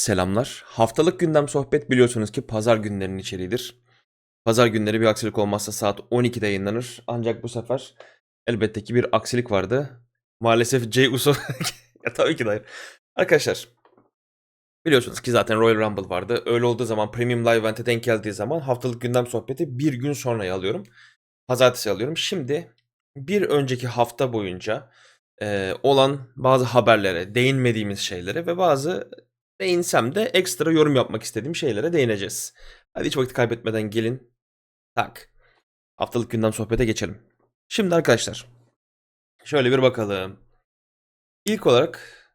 Selamlar. Haftalık gündem sohbet biliyorsunuz ki pazar günlerinin içeriğidir. Pazar günleri bir aksilik olmazsa saat 12'de yayınlanır. Ancak bu sefer elbette ki bir aksilik vardı. Maalesef Jey Uso... ya tabii ki de hayır. Arkadaşlar biliyorsunuz ki zaten Royal Rumble vardı. Öyle olduğu zaman Premium Live Event'e denk geldiği zaman haftalık gündem sohbeti bir gün sonraya alıyorum. Pazartesi alıyorum. Şimdi bir önceki hafta boyunca e, olan bazı haberlere, değinmediğimiz şeylere ve bazı değinsem de ekstra yorum yapmak istediğim şeylere değineceğiz. Hadi hiç vakit kaybetmeden gelin. Tak. Haftalık gündem sohbete geçelim. Şimdi arkadaşlar. Şöyle bir bakalım. İlk olarak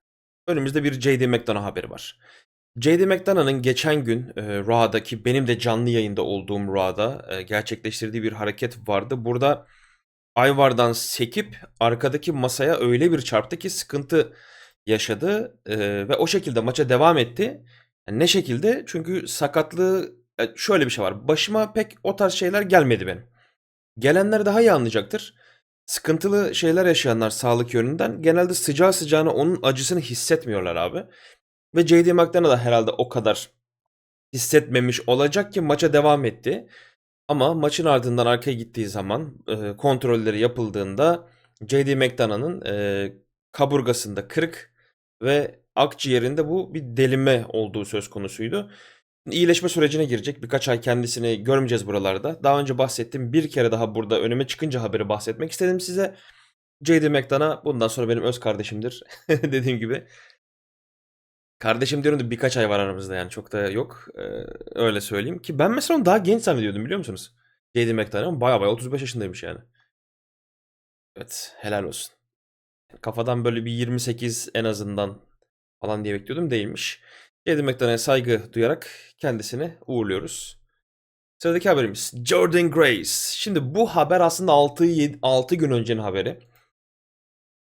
önümüzde bir J.D. McDonough haberi var. J.D. McDonough'ın geçen gün e, Raw'daki benim de canlı yayında olduğum Raw'da e, gerçekleştirdiği bir hareket vardı. Burada Ayvar'dan sekip arkadaki masaya öyle bir çarptı ki sıkıntı yaşadı e, ve o şekilde maça devam etti. Yani ne şekilde? Çünkü sakatlığı e, şöyle bir şey var. Başıma pek o tarz şeyler gelmedi benim. Gelenler daha iyi anlayacaktır. Sıkıntılı şeyler yaşayanlar sağlık yönünden genelde sıcağı sıcağına onun acısını hissetmiyorlar abi. Ve J.D. McDonough da herhalde o kadar hissetmemiş olacak ki maça devam etti. Ama maçın ardından arkaya gittiği zaman e, kontrolleri yapıldığında J.D. McDonough'ın e, kaburgasında kırık ve akciğerinde bu bir delime olduğu söz konusuydu. İyileşme sürecine girecek. Birkaç ay kendisini görmeyeceğiz buralarda. Daha önce bahsettim. Bir kere daha burada önüme çıkınca haberi bahsetmek istedim size. J.D. McDonough bundan sonra benim öz kardeşimdir. Dediğim gibi. Kardeşim diyorum da birkaç ay var aramızda yani çok da yok. Ee, öyle söyleyeyim ki ben mesela onu daha genç zannediyordum biliyor musunuz? J.D. McDonough baya baya 35 yaşındaymış yani. Evet helal olsun. Kafadan böyle bir 28 en azından falan diye bekliyordum değilmiş. J.D. McDonough'a saygı duyarak kendisini uğurluyoruz. Sıradaki haberimiz Jordan Grace. Şimdi bu haber aslında 6, 7, 6 gün öncenin haberi.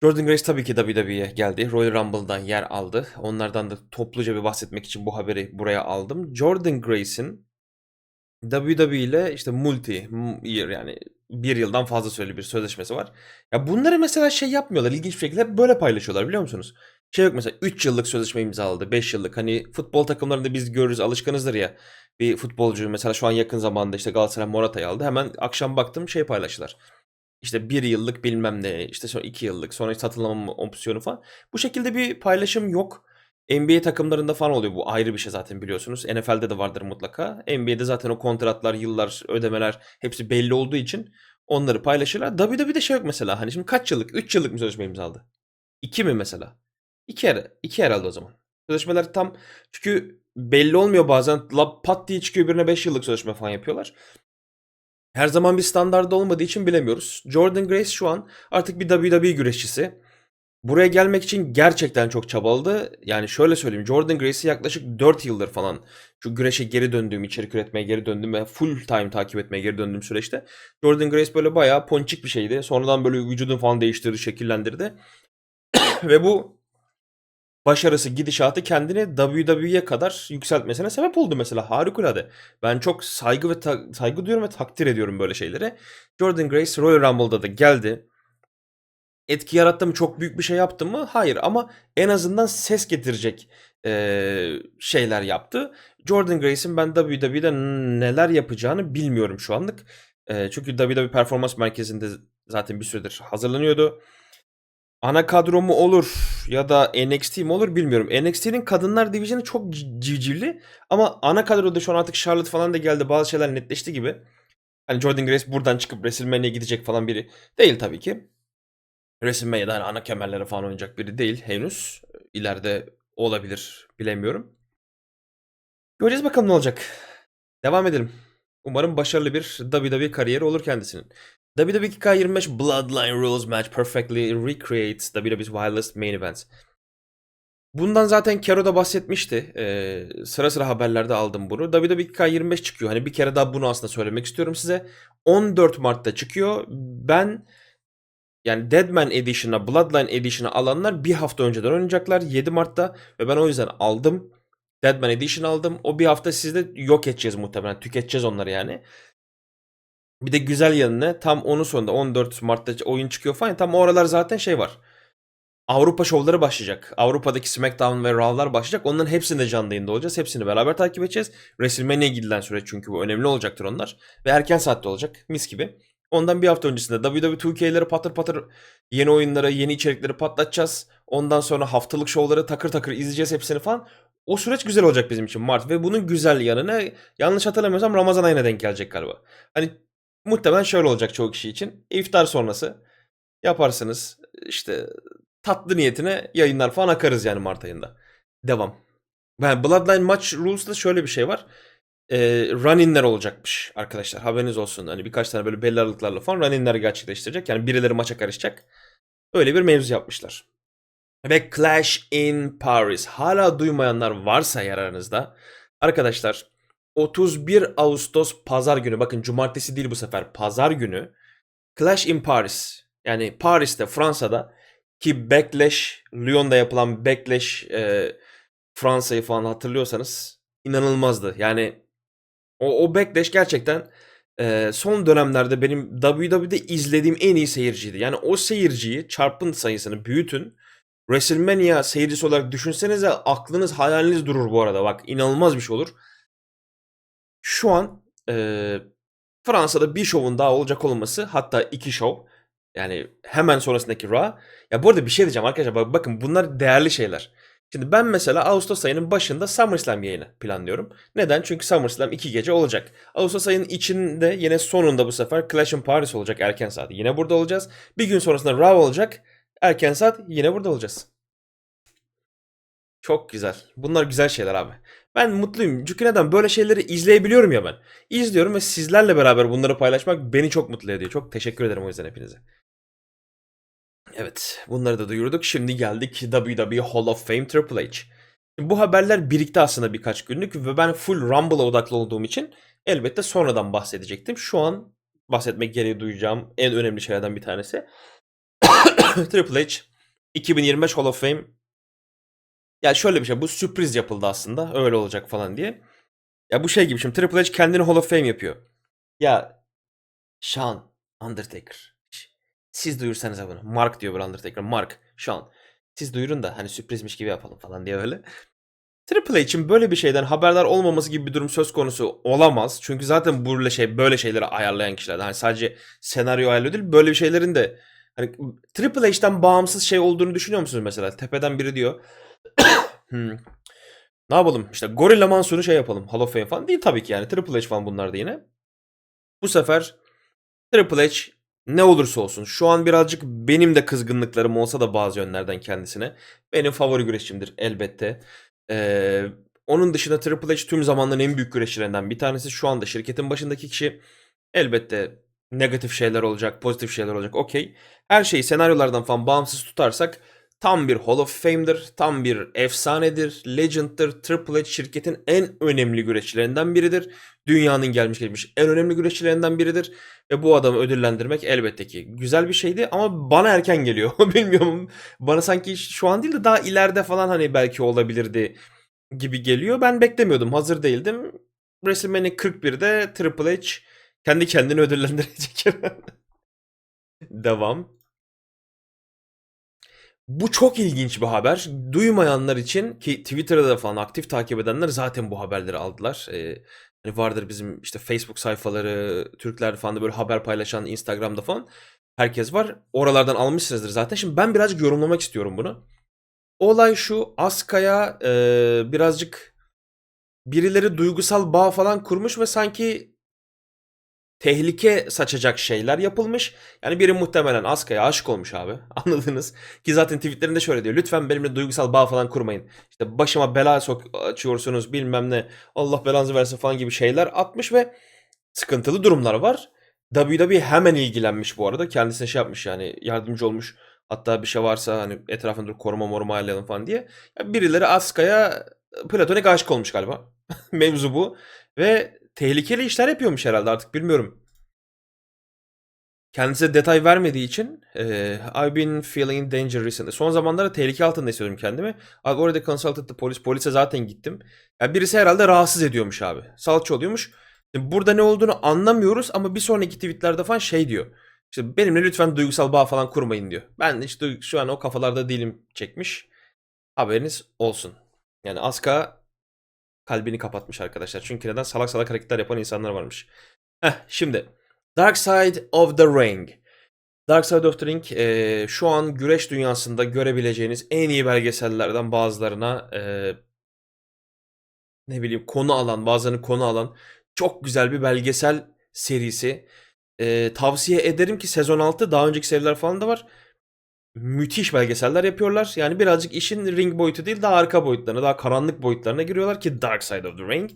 Jordan Grace tabii ki WWE'ye geldi. Royal Rumble'dan yer aldı. Onlardan da topluca bir bahsetmek için bu haberi buraya aldım. Jordan Grace'in WWE ile işte multi year yani bir yıldan fazla süreli bir sözleşmesi var. Ya bunları mesela şey yapmıyorlar. ilginç bir şekilde böyle paylaşıyorlar biliyor musunuz? Şey yok mesela 3 yıllık sözleşme imzaladı. 5 yıllık. Hani futbol takımlarında biz görürüz alışkanızdır ya. Bir futbolcu mesela şu an yakın zamanda işte Galatasaray Morata'yı aldı. Hemen akşam baktım şey paylaştılar. İşte bir yıllık bilmem ne, işte sonra iki yıllık, sonra satılama opsiyonu falan. Bu şekilde bir paylaşım yok. NBA takımlarında falan oluyor bu ayrı bir şey zaten biliyorsunuz. NFL'de de vardır mutlaka. NBA'de zaten o kontratlar, yıllar, ödemeler hepsi belli olduğu için onları paylaşırlar. WWE'de şey yok mesela. Hani şimdi kaç yıllık? 3 yıllık mı sözleşme imzaladı? 2 mi mesela? 2 her, 2 herhalde o zaman. Sözleşmeler tam çünkü belli olmuyor bazen. La pat diye çıkıyor birine 5 yıllık sözleşme falan yapıyorlar. Her zaman bir standardı olmadığı için bilemiyoruz. Jordan Grace şu an artık bir WWE güreşçisi. Buraya gelmek için gerçekten çok çabaladı. Yani şöyle söyleyeyim. Jordan Grace'i yaklaşık 4 yıldır falan şu güreşe geri döndüğüm, içerik üretmeye geri döndüğüm ve full time takip etmeye geri döndüğüm süreçte Jordan Grace böyle bayağı ponçik bir şeydi. Sonradan böyle vücudunu falan değiştirdi, şekillendirdi. ve bu başarısı, gidişatı kendini WWE'ye kadar yükseltmesine sebep oldu mesela. Harikulade. Ben çok saygı ve saygı duyuyorum ve takdir ediyorum böyle şeyleri. Jordan Grace Royal Rumble'da da geldi. Etki yarattı mı? Çok büyük bir şey yaptı mı? Hayır ama en azından ses getirecek eee, şeyler yaptı. Jordan Grace'in ben WWE'de neler yapacağını bilmiyorum şu anlık. Eee, çünkü WWE Performans Merkezi'nde zaten bir süredir hazırlanıyordu. Ana kadro mu olur ya da NXT mi olur bilmiyorum. NXT'nin kadınlar divizyonu çok civcivli ama ana kadroda şu an artık Charlotte falan da geldi. Bazı şeyler netleşti gibi. Hani Jordan Grace buradan çıkıp WrestleMania'ya gidecek falan biri değil tabii ki. WrestleMania'da hani ana kemerlere falan oynayacak biri değil henüz. İleride olabilir bilemiyorum. Göreceğiz bakalım ne olacak. Devam edelim. Umarım başarılı bir WWE kariyeri olur kendisinin. WWE 2K25 Bloodline Rules Match perfectly recreates WWE's wildest main events. Bundan zaten Kero da bahsetmişti. Ee, sıra sıra haberlerde aldım bunu. WWE 2K25 çıkıyor. Hani bir kere daha bunu aslında söylemek istiyorum size. 14 Mart'ta çıkıyor. Ben yani Deadman Edition'a, Bloodline Edition'a alanlar bir hafta önceden oynayacaklar 7 Mart'ta ve ben o yüzden aldım. Deadman Edition aldım. O bir hafta sizde yok edeceğiz muhtemelen. Tüketeceğiz onları yani. Bir de güzel yanı ne? Tam onun sonunda 14 Mart'ta oyun çıkıyor falan. Tam o aralar zaten şey var. Avrupa şovları başlayacak. Avrupa'daki SmackDown ve Raw'lar başlayacak. Onların hepsinde canlı yayında olacağız. Hepsini beraber takip edeceğiz. WrestleMania'ya gidilen süreç çünkü bu önemli olacaktır onlar. Ve erken saatte olacak. Mis gibi. Ondan bir hafta öncesinde WWE 2K'leri patır patır yeni oyunları, yeni içerikleri patlatacağız. Ondan sonra haftalık şovları takır takır izleyeceğiz hepsini falan. O süreç güzel olacak bizim için Mart. Ve bunun güzel yanı ne? Yanlış hatırlamıyorsam Ramazan ayına denk gelecek galiba. Hani muhtemelen şöyle olacak çoğu kişi için. İftar sonrası yaparsınız. İşte tatlı niyetine yayınlar falan akarız yani Mart ayında. Devam. Yani Bloodline Match Rules'da şöyle bir şey var. Ee, run-in'ler olacakmış arkadaşlar. Haberiniz olsun. Hani birkaç tane böyle belli aralıklarla falan run-in'ler gerçekleştirecek. Yani birileri maça karışacak. Öyle bir mevzu yapmışlar. Ve Clash in Paris. Hala duymayanlar varsa eğer aranızda. Arkadaşlar 31 Ağustos pazar günü. Bakın cumartesi değil bu sefer. Pazar günü. Clash in Paris. Yani Paris'te Fransa'da ki Backlash, Lyon'da yapılan Backlash e, Fransa'yı falan hatırlıyorsanız inanılmazdı. Yani o, o Backlash gerçekten e, son dönemlerde benim WWE'de izlediğim en iyi seyirciydi. Yani o seyirciyi çarpın sayısını büyütün. WrestleMania seyircisi olarak düşünsenize aklınız hayaliniz durur bu arada. Bak inanılmaz bir şey olur. Şu an e, Fransa'da bir şovun daha olacak olması hatta iki şov. Yani hemen sonrasındaki Raw. Ya bu arada bir şey diyeceğim arkadaşlar. Bak- Bakın bunlar değerli şeyler. Şimdi ben mesela Ağustos ayının başında SummerSlam yayını planlıyorum. Neden? Çünkü SummerSlam iki gece olacak. Ağustos ayının içinde yine sonunda bu sefer Clash in Paris olacak erken saat. Yine burada olacağız. Bir gün sonrasında Raw olacak. Erken saat yine burada olacağız. Çok güzel. Bunlar güzel şeyler abi. Ben mutluyum. Çünkü neden? Böyle şeyleri izleyebiliyorum ya ben. İzliyorum ve sizlerle beraber bunları paylaşmak beni çok mutlu ediyor. Çok teşekkür ederim o yüzden hepinize. Evet, bunları da duyurduk. Şimdi geldik WWE Hall of Fame Triple H. Bu haberler birikti aslında birkaç günlük ve ben full Rumble'a odaklı olduğum için elbette sonradan bahsedecektim. Şu an bahsetmek gereği duyacağım en önemli şeylerden bir tanesi. Triple H 2025 Hall of Fame ya şöyle bir şey bu sürpriz yapıldı aslında öyle olacak falan diye. Ya bu şey gibi şimdi Triple H kendini Hall of Fame yapıyor. Ya Shawn Undertaker siz duyursanız bunu. Mark diyor böyle Undertaker. Mark, Shawn. Siz duyurun da hani sürprizmiş gibi yapalım falan diye öyle. Triple H'in böyle bir şeyden haberdar olmaması gibi bir durum söz konusu olamaz. Çünkü zaten böyle şey böyle şeyleri ayarlayan kişiler. Hani sadece senaryo ayarlıyor değil, böyle bir şeylerin de hani Triple H'ten bağımsız şey olduğunu düşünüyor musunuz mesela? Tepeden biri diyor. hmm. Ne yapalım? İşte Gorilla Mansur'u şey yapalım. Hall of Fame falan değil tabii ki yani. Triple H falan bunlar da yine. Bu sefer Triple H ne olursa olsun şu an birazcık benim de kızgınlıklarım olsa da bazı yönlerden kendisine benim favori güreşçimdir elbette. Ee, onun dışında Triple H tüm zamanların en büyük güreşçilerinden bir tanesi. Şu anda şirketin başındaki kişi elbette negatif şeyler olacak, pozitif şeyler olacak. Okey. Her şeyi senaryolardan falan bağımsız tutarsak tam bir Hall of Fame'dir, tam bir efsanedir, legend'dır. Triple H şirketin en önemli güreşçilerinden biridir. Dünyanın gelmiş geçmiş en önemli güreşçilerinden biridir. Ve bu adamı ödüllendirmek elbette ki güzel bir şeydi ama bana erken geliyor. Bilmiyorum. Bana sanki şu an değil de daha ileride falan hani belki olabilirdi gibi geliyor. Ben beklemiyordum. Hazır değildim. WrestleMania 41'de Triple H kendi kendini ödüllendirecek. Devam. Bu çok ilginç bir haber. Duymayanlar için ki Twitter'da da falan aktif takip edenler zaten bu haberleri aldılar. Ee, hani vardır bizim işte Facebook sayfaları, Türkler falan da böyle haber paylaşan Instagram'da falan herkes var. Oralardan almışsınızdır zaten. Şimdi ben birazcık yorumlamak istiyorum bunu. Olay şu Aska'ya e, birazcık birileri duygusal bağ falan kurmuş ve sanki tehlike saçacak şeyler yapılmış. Yani biri muhtemelen Aska'ya aşık olmuş abi. Anladınız? Ki zaten tweetlerinde şöyle diyor. Lütfen benimle duygusal bağ falan kurmayın. İşte başıma bela sok açıyorsunuz bilmem ne. Allah belanızı versin falan gibi şeyler atmış ve sıkıntılı durumlar var. WWE hemen ilgilenmiş bu arada. Kendisine şey yapmış yani yardımcı olmuş. Hatta bir şey varsa hani etrafında koruma moruma ayarlayalım falan diye. Ya birileri Aska'ya platonik aşık olmuş galiba. Mevzu bu. Ve tehlikeli işler yapıyormuş herhalde artık bilmiyorum. Kendisi detay vermediği için e, I've been feeling danger recently. Son zamanlarda tehlike altında hissediyorum kendimi. I've already consulted the police. Polise zaten gittim. Yani birisi herhalde rahatsız ediyormuş abi. Salça oluyormuş. Burada ne olduğunu anlamıyoruz ama bir sonraki tweetlerde falan şey diyor. İşte benimle lütfen duygusal bağ falan kurmayın diyor. Ben işte şu an o kafalarda değilim çekmiş. Haberiniz olsun. Yani Asuka kalbini kapatmış arkadaşlar. Çünkü neden? Salak salak hareketler yapan insanlar varmış. Heh, şimdi Dark Side of the Ring. Dark Side of the Ring eee, şu an güreş dünyasında görebileceğiniz en iyi belgesellerden bazılarına eee, ne bileyim konu alan, bazılarını konu alan çok güzel bir belgesel serisi. Eee, tavsiye ederim ki sezon 6 daha önceki seriler falan da var. Müthiş belgeseller yapıyorlar. Yani birazcık işin ring boyutu değil daha arka boyutlarına, daha karanlık boyutlarına giriyorlar ki Dark Side of the Ring.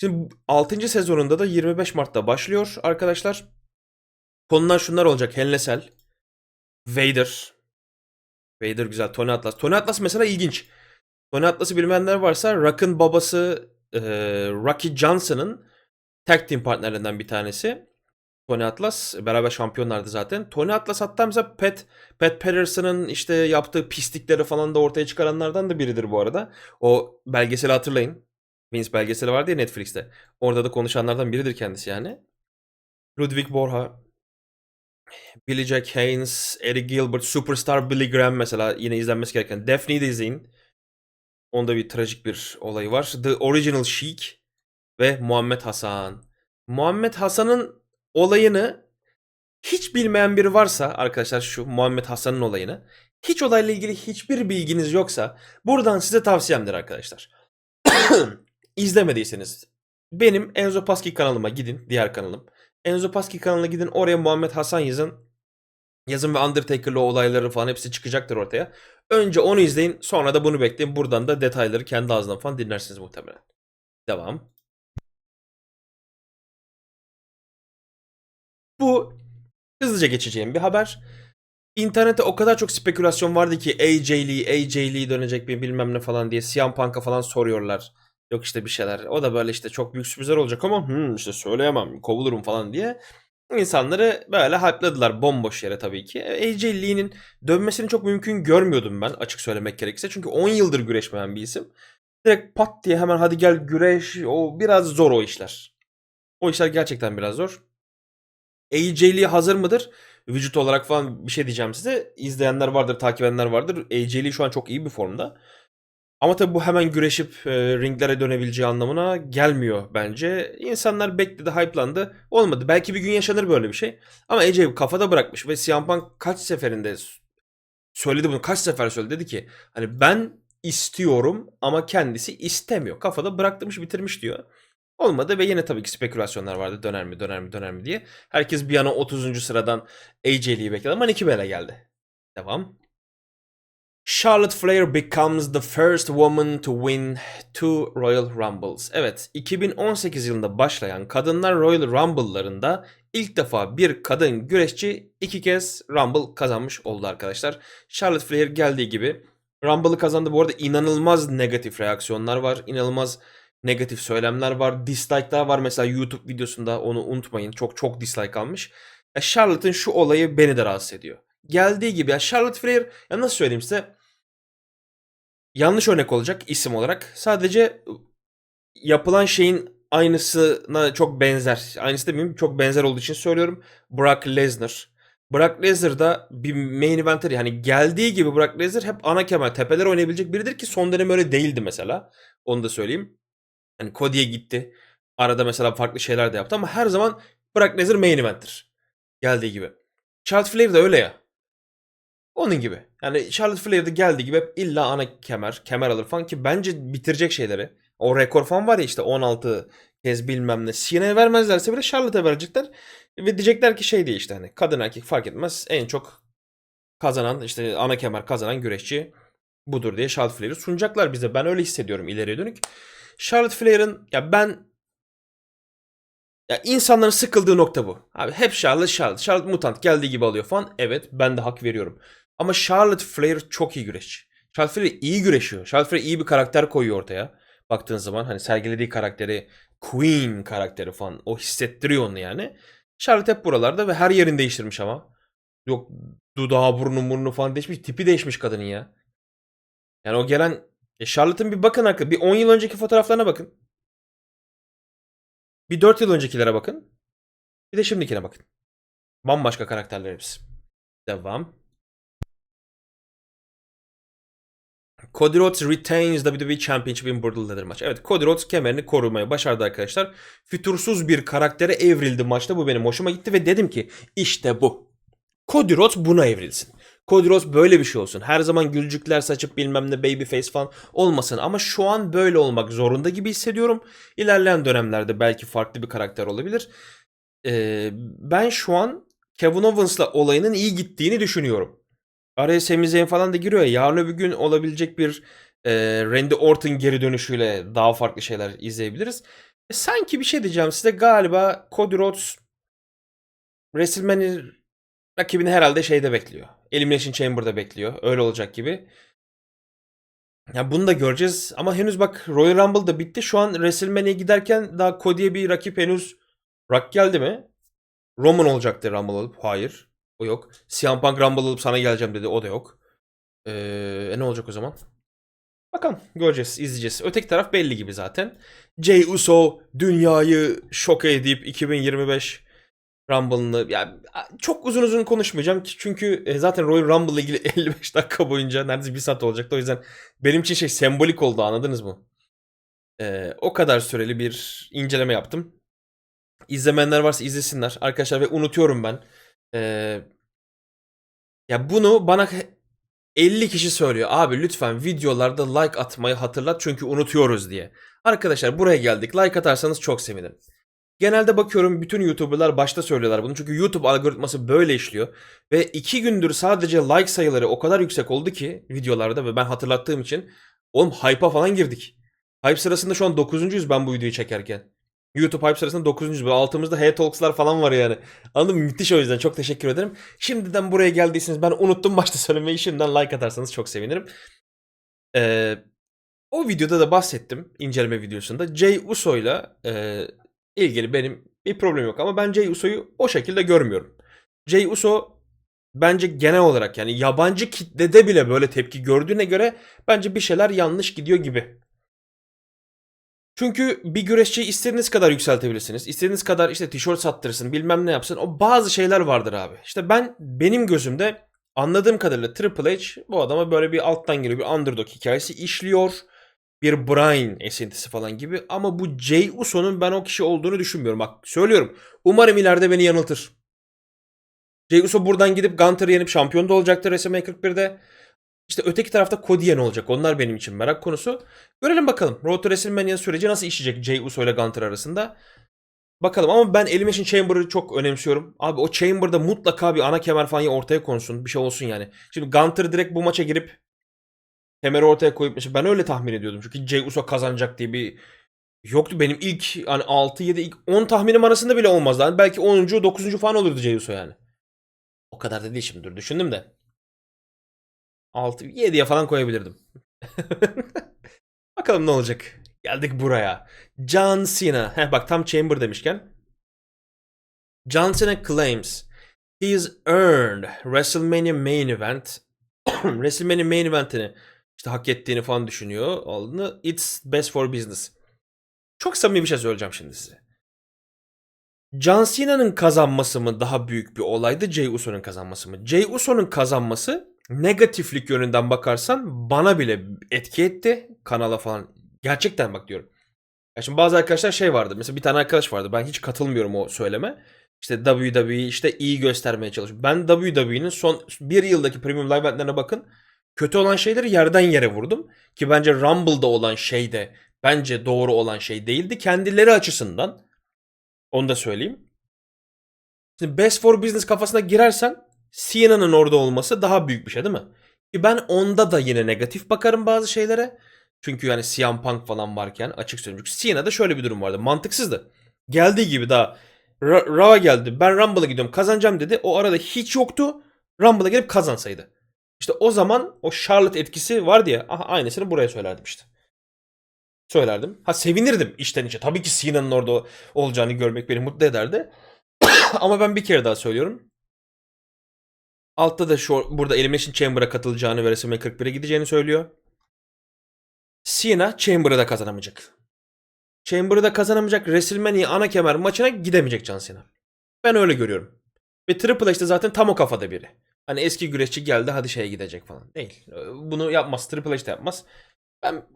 Şimdi 6. sezonunda da 25 Mart'ta başlıyor arkadaşlar. Konular şunlar olacak. Cell, Vader. Vader güzel. Tony Atlas. Tony Atlas mesela ilginç. Tony Atlas'ı bilmeyenler varsa Rock'ın babası e, Rocky Johnson'ın tag team partnerlerinden bir tanesi. Tony Atlas beraber şampiyonlardı zaten. Tony Atlas hatta mesela Pat, Pat Patterson'ın işte yaptığı pislikleri falan da ortaya çıkaranlardan da biridir bu arada. O belgeseli hatırlayın. Vince belgeseli vardı ya Netflix'te. Orada da konuşanlardan biridir kendisi yani. Ludwig Borha, Billy Jack Haynes, Eric Gilbert, Superstar Billy Graham mesela yine izlenmesi gereken. Daphne'yi de izleyin. Onda bir trajik bir olayı var. The Original Sheik ve Muhammed Hasan. Muhammed Hasan'ın olayını hiç bilmeyen biri varsa arkadaşlar şu Muhammed Hasan'ın olayını hiç olayla ilgili hiçbir bilginiz yoksa buradan size tavsiyemdir arkadaşlar. İzlemediyseniz benim Enzo Paski kanalıma gidin diğer kanalım. Enzo Paski kanalına gidin oraya Muhammed Hasan yazın. Yazın ve Undertaker'lı olayları falan hepsi çıkacaktır ortaya. Önce onu izleyin sonra da bunu bekleyin. Buradan da detayları kendi ağzından falan dinlersiniz muhtemelen. Devam. Bu hızlıca geçeceğim bir haber. İnternette o kadar çok spekülasyon vardı ki AJ Lee, AJ Lee dönecek bir bilmem ne falan diye CM Punk'a falan soruyorlar. Yok işte bir şeyler. O da böyle işte çok büyük sürprizler olacak ama hmm, işte söyleyemem kovulurum falan diye. İnsanları böyle hype'ladılar bomboş yere tabii ki. AJ Lee'nin dönmesini çok mümkün görmüyordum ben açık söylemek gerekirse. Çünkü 10 yıldır güreşmeyen bir isim. Direkt pat diye hemen hadi gel güreş. O biraz zor o işler. O işler gerçekten biraz zor. AJ Lee hazır mıdır? Vücut olarak falan bir şey diyeceğim size. İzleyenler vardır, takip edenler vardır. AJ Lee şu an çok iyi bir formda. Ama tabii bu hemen güreşip e, ringlere dönebileceği anlamına gelmiyor bence. İnsanlar bekledi, hype'landı. Olmadı. Belki bir gün yaşanır böyle bir şey. Ama AJ kafada bırakmış ve CM Punk kaç seferinde söyledi bunu. Kaç sefer söyledi dedi ki hani ben istiyorum ama kendisi istemiyor. Kafada bıraktırmış bitirmiş diyor. Olmadı ve yine tabii ki spekülasyonlar vardı. Döner mi döner mi döner mi diye. Herkes bir yana 30. sıradan AJ Lee'yi bekledi ama Nikki Bella geldi. Devam. Charlotte Flair becomes the first woman to win two Royal Rumbles. Evet, 2018 yılında başlayan Kadınlar Royal Rumble'larında ilk defa bir kadın güreşçi iki kez Rumble kazanmış oldu arkadaşlar. Charlotte Flair geldiği gibi Rumble'ı kazandı. Bu arada inanılmaz negatif reaksiyonlar var. İnanılmaz negatif söylemler var. Dislike'lar var. Mesela YouTube videosunda onu unutmayın. Çok çok dislike almış. Ya Charlotte'ın şu olayı beni de rahatsız ediyor. Geldiği gibi ya Charlotte Flair ya nasıl söyleyeyim size yanlış örnek olacak isim olarak. Sadece yapılan şeyin aynısına çok benzer. Aynısı demeyeyim çok benzer olduğu için söylüyorum. Brock Lesnar. Brock Lesnar da bir main eventer yani geldiği gibi Brock Lesnar hep ana kemer tepeler oynayabilecek biridir ki son dönem öyle değildi mesela. Onu da söyleyeyim. Hani Cody'ye gitti. Arada mesela farklı şeyler de yaptı ama her zaman Brock Lesnar main eventer. Geldiği gibi. Charlotte Flair de öyle ya. Onun gibi. Yani Charlotte Flair de geldiği gibi hep illa ana kemer, kemer alır falan ki bence bitirecek şeyleri. O rekor falan var ya işte 16 kez bilmem ne. Cena'ya vermezlerse bile Charlotte'a verecekler. Ve diyecekler ki şey diye işte hani kadın erkek fark etmez. En çok kazanan işte ana kemer kazanan güreşçi budur diye Charlotte Flair'i sunacaklar bize. Ben öyle hissediyorum ileriye dönük. Charlotte Flair'ın ya ben ya insanların sıkıldığı nokta bu. Abi hep Charlotte Charlotte. Charlotte mutant geldiği gibi alıyor falan. Evet ben de hak veriyorum. Ama Charlotte Flair çok iyi güreşçi. Charlotte Flair iyi güreşiyor. Charlotte Flair iyi bir karakter koyuyor ortaya. Baktığın zaman hani sergilediği karakteri Queen karakteri falan o hissettiriyor onu yani. Charlotte hep buralarda ve her yerini değiştirmiş ama. Yok dudağı burnu burnu falan değişmiş. Tipi değişmiş kadının ya. Yani o gelen e Charlotte'ın bir bakın arkadaşlar. Bir 10 yıl önceki fotoğraflarına bakın. Bir 4 yıl öncekilere bakın. Bir de şimdikine bakın. Bambaşka karakterler hepsi. Devam. Cody Rhodes retains WWE Championship in Brutal Leather maç. Evet Cody Rhodes kemerini korumayı başardı arkadaşlar. Fütursuz bir karaktere evrildi maçta. Bu benim hoşuma gitti ve dedim ki işte bu. Cody Rhodes buna evrilsin. Cody Rhodes böyle bir şey olsun. Her zaman gülcükler saçıp bilmem ne babyface falan olmasın. Ama şu an böyle olmak zorunda gibi hissediyorum. İlerleyen dönemlerde belki farklı bir karakter olabilir. Ee, ben şu an Kevin Owens'la olayının iyi gittiğini düşünüyorum. Araya Sami Zayn falan da giriyor ya. Yarın öbür gün olabilecek bir e, Randy Orton geri dönüşüyle daha farklı şeyler izleyebiliriz. E, sanki bir şey diyeceğim size. Galiba Cody Rhodes WrestleMania rakibini herhalde şeyde bekliyor. Elimination Chamber'da bekliyor. Öyle olacak gibi. Ya bunu da göreceğiz. Ama henüz bak Royal Rumble da bitti. Şu an WrestleMania'ya giderken daha Cody'ye bir rakip henüz Rock geldi mi? Roman olacaktı Rumble olup. Hayır. O yok. CM Punk Rumble olup sana geleceğim dedi. O da yok. Ee, e ne olacak o zaman? Bakalım göreceğiz, izleyeceğiz. Öteki taraf belli gibi zaten. Jey Uso dünyayı şok edip 2025 Rumble'ını yani çok uzun uzun konuşmayacağım ki çünkü e, zaten Royal Rumble ile ilgili 55 dakika boyunca neredeyse bir saat olacaktı. O yüzden benim için şey sembolik oldu anladınız mı? Ee, o kadar süreli bir inceleme yaptım. İzlemeyenler varsa izlesinler arkadaşlar ve unutuyorum ben. Ee, ya bunu bana 50 kişi söylüyor. Abi lütfen videolarda like atmayı hatırlat çünkü unutuyoruz diye. Arkadaşlar buraya geldik. Like atarsanız çok sevinirim. Genelde bakıyorum bütün YouTuber'lar başta söylüyorlar bunu. Çünkü YouTube algoritması böyle işliyor. Ve iki gündür sadece like sayıları o kadar yüksek oldu ki videolarda ve ben hatırlattığım için. Oğlum hype'a falan girdik. Hype sırasında şu an 9.yüz ben bu videoyu çekerken. YouTube hype sırasında 9. Böyle altımızda Hey Talks'lar falan var yani. Anladın mı? Müthiş o yüzden çok teşekkür ederim. Şimdiden buraya geldiyseniz ben unuttum başta söylemeyi. Şimdiden like atarsanız çok sevinirim. Ee, o videoda da bahsettim inceleme videosunda. Jey Uso'yla e, ilgili benim bir problem yok ama ben Jey Uso'yu o şekilde görmüyorum. Jey Uso bence genel olarak yani yabancı kitlede bile böyle tepki gördüğüne göre bence bir şeyler yanlış gidiyor gibi. Çünkü bir güreşçiyi istediğiniz kadar yükseltebilirsiniz. İstediğiniz kadar işte tişört sattırsın bilmem ne yapsın. O bazı şeyler vardır abi. İşte ben benim gözümde anladığım kadarıyla Triple H bu adama böyle bir alttan geliyor bir underdog hikayesi işliyor. Bir Brian esintisi falan gibi. Ama bu Jey Uso'nun ben o kişi olduğunu düşünmüyorum. Bak söylüyorum. Umarım ileride beni yanıltır. Jey Uso buradan gidip Gunter'ı yenip şampiyon da olacaktır WrestleMania 41'de. İşte öteki tarafta Cody ne olacak? Onlar benim için merak konusu. Görelim bakalım. Road to WrestleMania süreci nasıl işleyecek Jey Uso ile Gunter arasında. Bakalım ama ben Elimination Chamber'ı çok önemsiyorum. Abi o Chamber'da mutlaka bir ana kemer falan ortaya konsun. Bir şey olsun yani. Şimdi Gunter direkt bu maça girip kemeri ortaya koyup mesela ben öyle tahmin ediyordum. Çünkü Jey Uso kazanacak diye bir yoktu. Benim ilk hani 6 7 ilk 10 tahminim arasında bile olmazdı. Yani belki 10. 9. falan olurdu Jey Uso yani. O kadar da değil şimdi dur düşündüm de. 6 7'ye falan koyabilirdim. Bakalım ne olacak. Geldik buraya. John Cena. Heh, bak tam Chamber demişken. John Cena claims he has earned WrestleMania main event. WrestleMania main eventini işte hak ettiğini falan düşünüyor. Aldığını. It's best for business. Çok samimi bir şey söyleyeceğim şimdi size. John Cena'nın kazanması mı daha büyük bir olaydı Jey Uso'nun kazanması mı? Jey Uso'nun kazanması negatiflik yönünden bakarsan bana bile etki etti. Kanala falan. Gerçekten bak diyorum. Ya şimdi bazı arkadaşlar şey vardı. Mesela bir tane arkadaş vardı. Ben hiç katılmıyorum o söyleme. İşte WWE işte iyi göstermeye çalışıyor. Ben WWE'nin son bir yıldaki premium live eventlerine bakın. Kötü olan şeyleri yerden yere vurdum. Ki bence Rumble'da olan şey de bence doğru olan şey değildi. Kendileri açısından. Onu da söyleyeyim. Şimdi Best for Business kafasına girersen Cena'nın orada olması daha büyük bir şey değil mi? Ki ben onda da yine negatif bakarım bazı şeylere. Çünkü yani CM Punk falan varken açık söyleyeyim. Çünkü Cena'da şöyle bir durum vardı. Mantıksızdı. Geldiği gibi daha Ra- Raw'a geldi. Ben Rumble'a gidiyorum kazanacağım dedi. O arada hiç yoktu. Rumble'a gelip kazansaydı. İşte o zaman o Charlotte etkisi vardı ya. Aha, aynısını buraya söylerdim işte. Söylerdim. Ha sevinirdim içten içe. Tabii ki Cena'nın orada olacağını görmek beni mutlu ederdi. Ama ben bir kere daha söylüyorum. Altta da şu burada Elimination Chamber'a katılacağını ve WrestleMania 41'e gideceğini söylüyor. Cena Chamber'ı da kazanamayacak. Chamber'ı da kazanamayacak. WrestleMania ana kemer maçına gidemeyecek John Cena. Ben öyle görüyorum. Ve Triple H de zaten tam o kafada biri. Hani eski güreşçi geldi hadi şeye gidecek falan. Değil. Bunu yapmaz. Triple H de yapmaz. Ben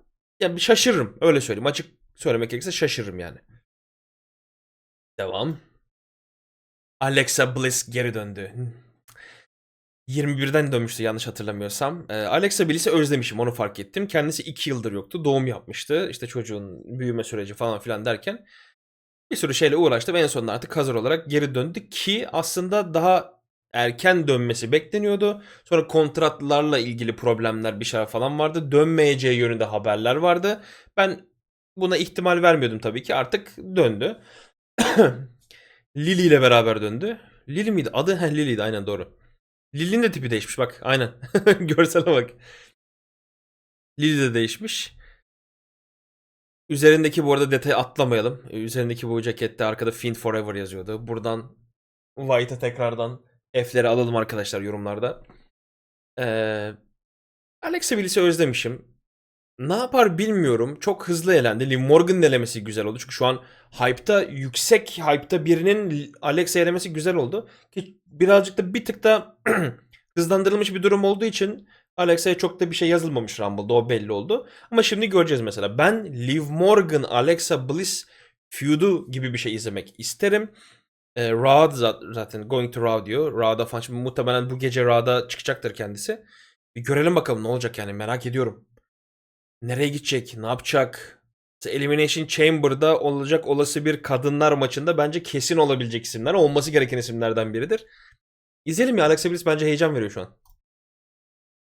ya bir şaşırırım. Öyle söyleyeyim. Açık söylemek gerekirse şaşırırım yani. Devam. Alexa Bliss geri döndü. 21'den dönmüştü yanlış hatırlamıyorsam. Ee, Alexa Bliss'i özlemişim onu fark ettim. Kendisi 2 yıldır yoktu. Doğum yapmıştı. İşte çocuğun büyüme süreci falan filan derken bir sürü şeyle uğraştı ve en sonunda artık hazır olarak geri döndü ki aslında daha erken dönmesi bekleniyordu. Sonra kontratlarla ilgili problemler bir şeyler falan vardı. Dönmeyeceği yönünde haberler vardı. Ben buna ihtimal vermiyordum tabii ki. Artık döndü. Lily ile beraber döndü. Lily miydi? Adı he, Lily'ydi aynen doğru. Lily'nin de tipi değişmiş bak aynen. Görsele bak. Lily de değişmiş. Üzerindeki bu arada detayı atlamayalım. Üzerindeki bu cekette arkada Fiend Forever yazıyordu. Buradan White'a tekrardan F'leri alalım arkadaşlar yorumlarda. Ee, Alexa Bliss'i özlemişim. Ne yapar bilmiyorum. Çok hızlı elendi. Liv Morgan elemesi güzel oldu. Çünkü şu an hype'ta yüksek hype'ta birinin Alexa elemesi güzel oldu. Ki birazcık da bir tık da hızlandırılmış bir durum olduğu için Alexa'ya çok da bir şey yazılmamış Rumble'da o belli oldu. Ama şimdi göreceğiz mesela. Ben Liv Morgan, Alexa Bliss feud'u gibi bir şey izlemek isterim. E, Raw za- zaten Going to Raw diyor. Raw'da falan şimdi muhtemelen bu gece Raw'da çıkacaktır kendisi. Bir görelim bakalım ne olacak yani merak ediyorum. Nereye gidecek? Ne yapacak? Elimination Chamber'da olacak olası bir kadınlar maçında bence kesin olabilecek isimler. Olması gereken isimlerden biridir. İzleyelim ya Alexa Bliss bence heyecan veriyor şu an.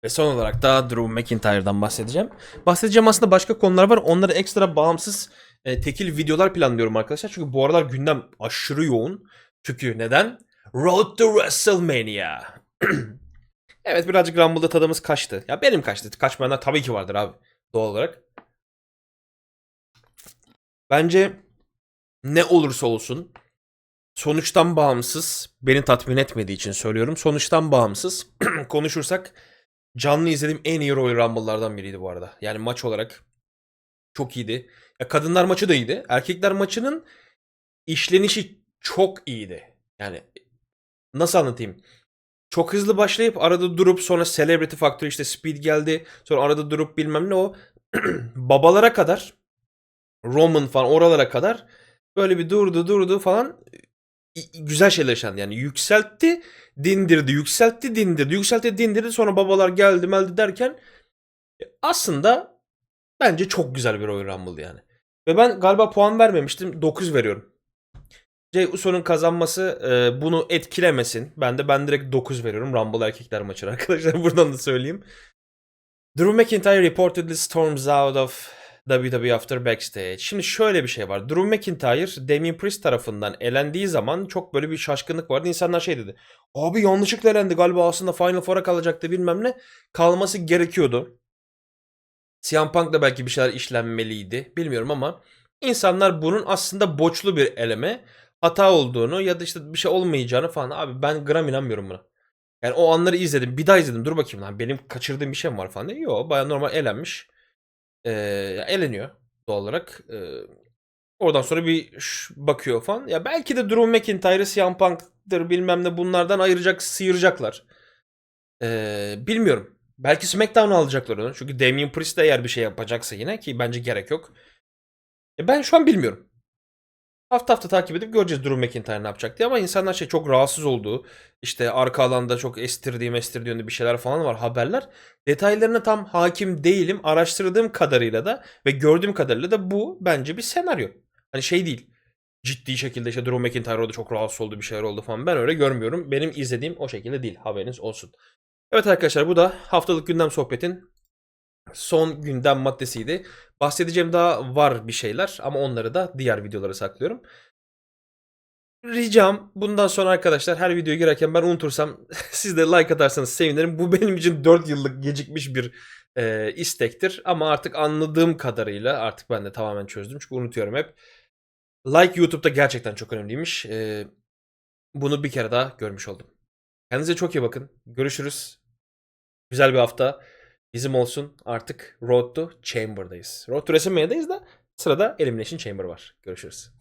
Ve son olarak da Drew McIntyre'dan bahsedeceğim. Bahsedeceğim aslında başka konular var. Onları ekstra bağımsız e, tekil videolar planlıyorum arkadaşlar. Çünkü bu aralar gündem aşırı yoğun. Çünkü neden? Road to WrestleMania. evet birazcık Rumble'da tadımız kaçtı. Ya benim kaçtı. Kaçmayanlar tabii ki vardır abi. Doğal olarak. Bence ne olursa olsun sonuçtan bağımsız beni tatmin etmediği için söylüyorum. Sonuçtan bağımsız konuşursak canlı izlediğim en iyi Royal Rumble'lardan biriydi bu arada. Yani maç olarak çok iyiydi. Ya kadınlar maçı da iyiydi. Erkekler maçının işlenişi çok iyiydi. Yani nasıl anlatayım? Çok hızlı başlayıp arada durup sonra Celebrity Factor işte Speed geldi. Sonra arada durup bilmem ne o babalara kadar Roman falan oralara kadar böyle bir durdu durdu falan güzel şeyler yaşandı. Yani yükseltti, dindirdi, yükseltti, dindirdi, yükseltti, dindirdi. Sonra babalar geldi meldi derken e, aslında bence çok güzel bir Royal Rumble yani. Ve ben galiba puan vermemiştim. 9 veriyorum. Jey Uso'nun kazanması e, bunu etkilemesin. Ben de ben direkt 9 veriyorum Rumble erkekler maçına arkadaşlar. Buradan da söyleyeyim. Drew McIntyre reportedly storms out of WWE after backstage. Şimdi şöyle bir şey var. Drew McIntyre Damien Priest tarafından elendiği zaman çok böyle bir şaşkınlık vardı. İnsanlar şey dedi. Abi yanlışlıkla elendi galiba aslında Final Four'a kalacaktı bilmem ne. Kalması gerekiyordu. CM Punk da belki bir şeyler işlenmeliydi. Bilmiyorum ama insanlar bunun aslında boçlu bir eleme hata olduğunu ya da işte bir şey olmayacağını falan. Abi ben gram inanmıyorum buna. Yani o anları izledim. Bir daha izledim. Dur bakayım lan benim kaçırdığım bir şey mi var falan diye. Yok baya normal elenmiş. Ee, eleniyor doğal olarak. Ee, oradan sonra bir bakıyor falan. Ya belki de Drew McIntyre'ı CM Punk'tır bilmem ne bunlardan ayıracak, sıyıracaklar. Ee, bilmiyorum. Belki SmackDown'a alacaklar onu. Çünkü Damien Priest de eğer bir şey yapacaksa yine ki bence gerek yok. E ben şu an bilmiyorum. Hafta hafta takip edip göreceğiz Drew McIntyre ne yapacak diye ama insanlar şey çok rahatsız olduğu işte arka alanda çok estirdiği mestirdiği yönde bir şeyler falan var haberler. Detaylarına tam hakim değilim. Araştırdığım kadarıyla da ve gördüğüm kadarıyla da bu bence bir senaryo. Hani şey değil. Ciddi şekilde işte Drew McIntyre orada çok rahatsız oldu bir şeyler oldu falan. Ben öyle görmüyorum. Benim izlediğim o şekilde değil. Haberiniz olsun. Evet arkadaşlar bu da haftalık gündem sohbetin son gündem maddesiydi. Bahsedeceğim daha var bir şeyler ama onları da diğer videolara saklıyorum. Ricam bundan sonra arkadaşlar her videoya girerken ben unutursam siz de like atarsanız sevinirim. Bu benim için 4 yıllık gecikmiş bir e, istektir. Ama artık anladığım kadarıyla artık ben de tamamen çözdüm. Çünkü unutuyorum hep. Like YouTube'da gerçekten çok önemliymiş. E, bunu bir kere daha görmüş oldum. Kendinize çok iyi bakın. Görüşürüz. Güzel bir hafta bizim olsun. Artık Road to Chamber'dayız. Road to WrestleMania'dayız da sırada Elimination Chamber var. Görüşürüz.